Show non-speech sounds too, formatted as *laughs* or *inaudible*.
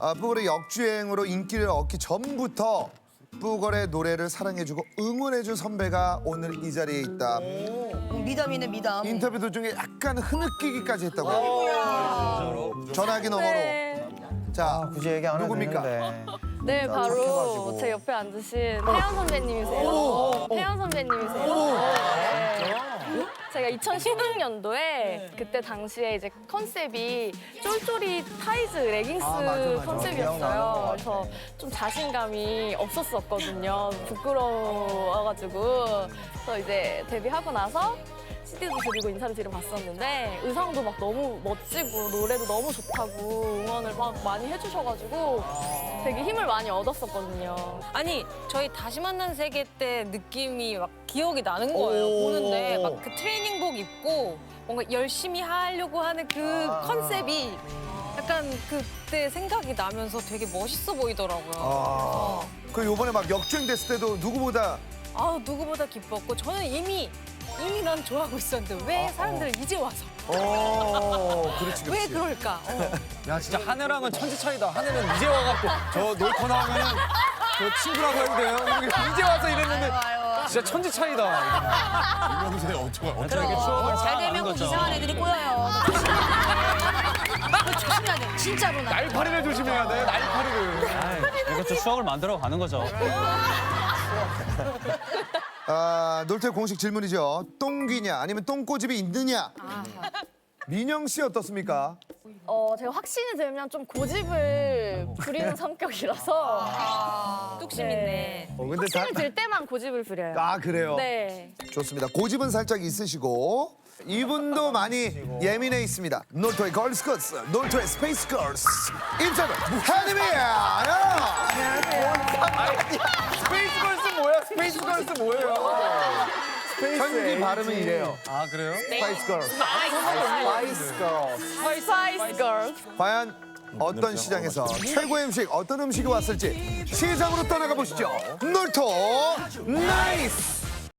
아, 뿌걸의 역주행으로 인기를 얻기 전부터 뿌걸의 노래를 사랑해주고 응원해준 선배가 오늘 이 자리에 있다. 미담이네 미담. 인터뷰 도중에 약간 흐느끼기까지 했다고 요. 전화기 너머로. 네, 자, 굳이 얘기 안 해도 누굽니까? 되는데. 네 바로 착해가지고. 제 옆에 앉으신 태연 선배님이세요. 태연 선배님이세요. 네. 제가 2016년도에 그때 당시에 이제 컨셉이 쫄쫄이 타이즈 레깅스 아, 맞아, 맞아. 컨셉이었어요. 기억나요. 그래서 좀 자신감이 없었었거든요. 부끄러워가지고 그래서 이제 데뷔하고 나서 CD도 드리고 인사를 갔었는데 의상도 막 너무 멋지고 노래도 너무 좋다고 응원을 막 많이 해주셔가지고 되게 힘을 많이 얻었었거든요. 아니 저희 다시 만난 세계 때 느낌이 막 기억이 나는 거예요 보는데 막 그 트레이닝복 입고 뭔가 열심히 하려고 하는 그 컨셉이 약간 그때 생각이 나면서 되게 멋있어 보이더라고요. 아, 그 요번에 막 역주행 됐을 때도 누구보다 아 누구보다 기뻤고 저는 이미 이미 난 좋아하고 있었는데 왜 사람들은 이제 와서 어, 그렇지, 그렇지. 왜 그럴까? 어. 야 진짜 하늘랑은 천지 차이다. 하늘은 이제 와갖고 저 놀토 나오면 저 친구라고 해도 돼요. 이렇게 이제 와서 이랬는데 진짜 천지 차이다. 이러세요 어쩌고 어쩌고 그럼 잘 되면 꼭 이상한 애들이 꼬여요. 그거 조심해야 돼. 진짜로 나. 날파리를 조심해야 돼. 날파리를. 이것도 추억을 만들어 가는 거죠. *laughs* 아, 놀토의 공식 질문이죠. 똥귀냐 아니면 똥꼬집이 있느냐? 민영 씨 어떻습니까? 어, 제가 확신이 들면 좀 고집을 부리는 성격이라서 뚝심 네. 있네. 어, 근데 다, 확신이 들 때만 고집을 부려요. 아 그래요? 네. 좋습니다. 고집은 살짝 있으시고 이분도 많이 예민해 있습니다. 놀토의 걸스커스, 놀토의 스페이스 걸스 임찬호, 하님이야. 스페이스 걸스? 스페이스 걸스 뭐예요? 현지 발음은 이래요. 아 그래요? 스파이스 걸스. 스파이스 걸. 스파이스 걸. 과연 어떤 시장에서 최고의 음식, 어떤 음식이 왔을지 시장으로 떠나가 보시죠. 놀토 나이스.